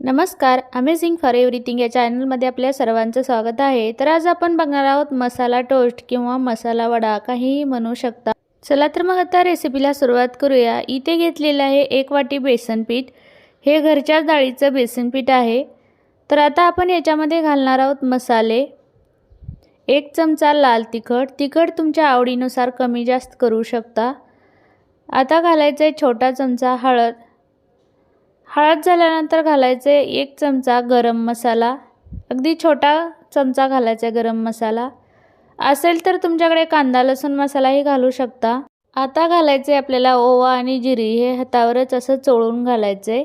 नमस्कार amazing for everything या चॅनलमध्ये आपल्या सर्वांचं स्वागत आहे. तर आज आपण बघणार आहोत मसाला टोस्ट किंवा मसाला वडा काहीही म्हणू शकता. चला तर मग आता रेसिपीला सुरुवात करूया. इथे घेतलेलं आहे एक वाटी बेसन पीठ. हे घरच्या डाळीचं बेसन पीठ आहे. तर आता आपण याच्यामध्ये घालणार आहोत मसाले. एक चमचा लाल तिखट. तिखट तुमच्या आवडीनुसार कमी जास्त करू शकता. आता घालायचं आहे छोटा चमचा हळद. हळद झाल्यानंतर घालायचे एक चमचा गरम मसाला अगदी छोटा चमचा घालायचा गरम मसाला. असेल तर तुमच्याकडे कांदा लसूण मसालाही घालू शकता. आता घालायचे आपल्याला ओवा आणि जिरी हे हातावरच असं चोळून घालायचे.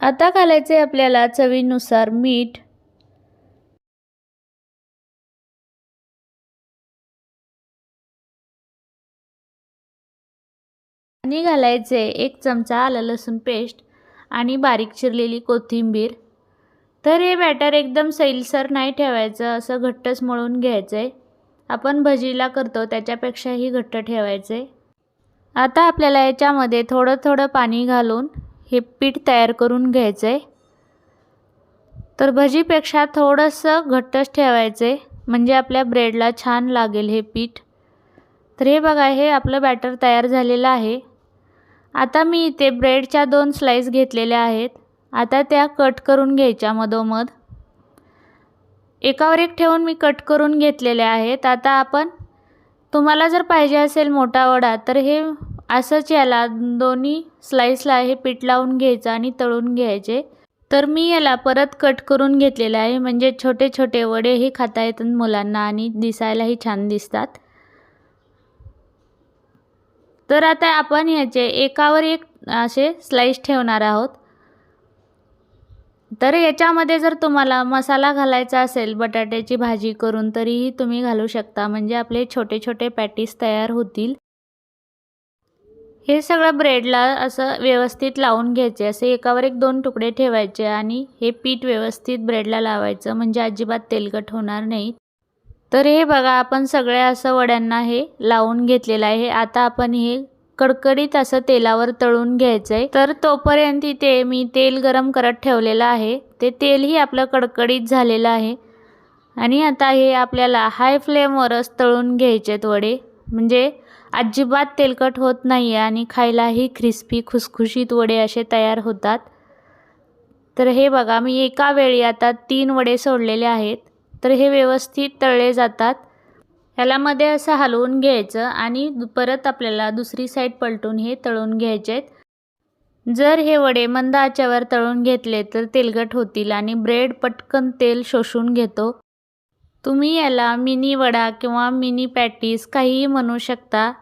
आता घालायचे आपल्याला चवीनुसार मीठ. आणि घालायचे एक चमचा आलं लसूण पेस्ट. आणि बारीक चिरलेली कोथिंबीर. तर हे बॅटर एकदम सैलसर नाही ठेवायचं असं घट्टच मळून घ्यायचं आहे आपण भजीला करतो त्याच्यापेक्षाही घट्ट ठेवायचं आहे आता आपल्याला याच्यामध्ये थोडं थोडं पाणी घालून हे पीठ तयार करून घ्यायचं आहे तर भजीपेक्षा थोडंसं घट्टच ठेवायचं आहे म्हणजे आपल्या ब्रेडला छान लागेल हे पीठ. तर हे बघा हे आपलं बॅटर तयार झालेलं आहे. आता मी इथे ब्रेडच्या दोन स्लाईस घेतलेल्या आहेत. आता त्या कट करून घ्यायच्या मधोमध. एकावर एक ठेवून मी कट करून घेतलेल्या आहेत. आता आपण तुम्हाला जर पाहिजे असेल मोठा वडा तर हे असंच याला दोन्ही स्लाईसला हे पीठ लावून घ्यायचं आणि तळून घ्यायचे. तर मी याला परत कट करून घेतलेलं आहे. म्हणजे छोटे छोटे वडेही खाता येतात मुलांना आणि दिसायलाही छान दिसतात. तर आता आपण ह्याचे एकावर एक असे स्लाईस ठेवणार आहोत. तर याच्यामध्ये जर तुम्हाला मसाला घालायचा असेल बटाट्याची भाजी करून तरीही तुम्ही घालू शकता. म्हणजे आपले छोटे छोटे पॅटीस तयार होतील. हे सगळं ब्रेडला असं व्यवस्थित लावून घ्यायचे. असे एकावर एक दोन तुकडे ठेवायचे आणि हे पीठ व्यवस्थित ब्रेडला लावायचं. म्हणजे अजिबात तेलकट होणार नाही. तर हे बघा आपण सगळ्या असं वड्यांना हे लावून घेतलेलं आहे. आता आपण हे कडकडीत असं तेलावर तळून घ्यायचं आहे तर तोपर्यंत इथे मी तेल गरम करत ठेवलेलं आहे. ते तेलही आपलं कडकडीत झालेलं आहे. आणि आता हे आपल्याला हाय फ्लेमवरच तळून घ्यायचे आहेत वडे. म्हणजे अजिबात तेलकट होत नाही आहे आणि खायलाही क्रिस्पी खुसखुशीत वडे असे तयार होतात. तर हे बघा मी एका वेळी आता तीन वडे सोडलेले आहेत. तर हे व्यवस्थित तळले जातात. ह्याला मध्ये असं हलवून घ्यायचं आणि परत आपल्याला दुसरी साईड पलटून हे तळून घ्यायचे आहेत. जर हे वडे मंद आच्यावर तळून घेतले तर तेलकट होतील आणि ब्रेड पटकन तेल शोषून घेतो. तुम्ही याला मिनी वडा किंवा मिनी पॅटीस काहीही म्हणू शकता.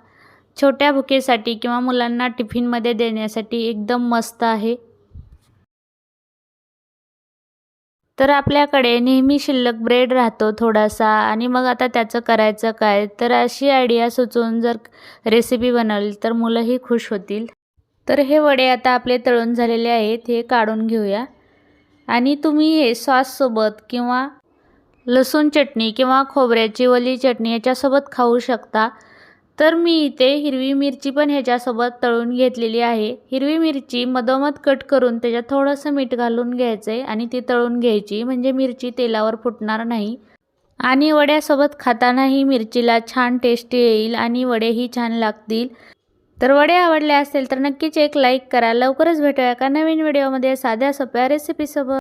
छोट्या भुकेसाठी किंवा मुलांना टिफिनमध्ये देण्यासाठी एकदम मस्त आहे. तर आपल्याकडे नेहमी शिल्लक ब्रेड राहतो थोडासा आणि मग आता त्याचं करायचं काय? तर अशी आयडिया सुचवून जर रेसिपी बनवली तर मुलंही खुश होतील. तर हे वडे आता आपले तळून झालेले आहेत हे काढून घेऊया. आणि तुम्ही हे सॉससोबत किंवा लसूण चटणी किंवा खोबऱ्याची वली चटणी याच्यासोबत खाऊ शकता. तर मी इथे हिरवी मिरची पण ह्याच्यासोबत तळून घेतलेली आहे. हिरवी मिरची मधोमध कट करून त्याच्यात थोडंसं मीठ घालून घ्यायचं आहे आणि ती तळून घ्यायची म्हणजे मिरची तेलावर फुटणार नाही. आणि वड्यासोबत खातानाही मिरचीला छान टेस्टी येईल आणि वडेही छान लागतील. तर वडे आवडले असेल तर नक्कीच एक लाईक करा. लवकरच भेटूया का नवीन व्हिडिओमध्ये साध्या सोप्या रेसिपीसोबत